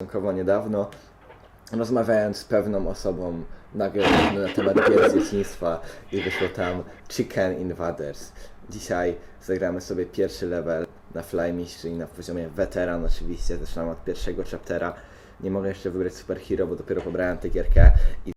stosunkowo niedawno, rozmawiając z pewną osobą nagle na temat gier z dzieciństwa i wyszło tam Chicken Invaders. Dzisiaj zagramy sobie pierwszy level na Flymish, czyli na poziomie weteran oczywiście, zaczynam od pierwszego chaptera. Nie mogę jeszcze wybrać Super Hero, bo dopiero pobrałem tę gierkę i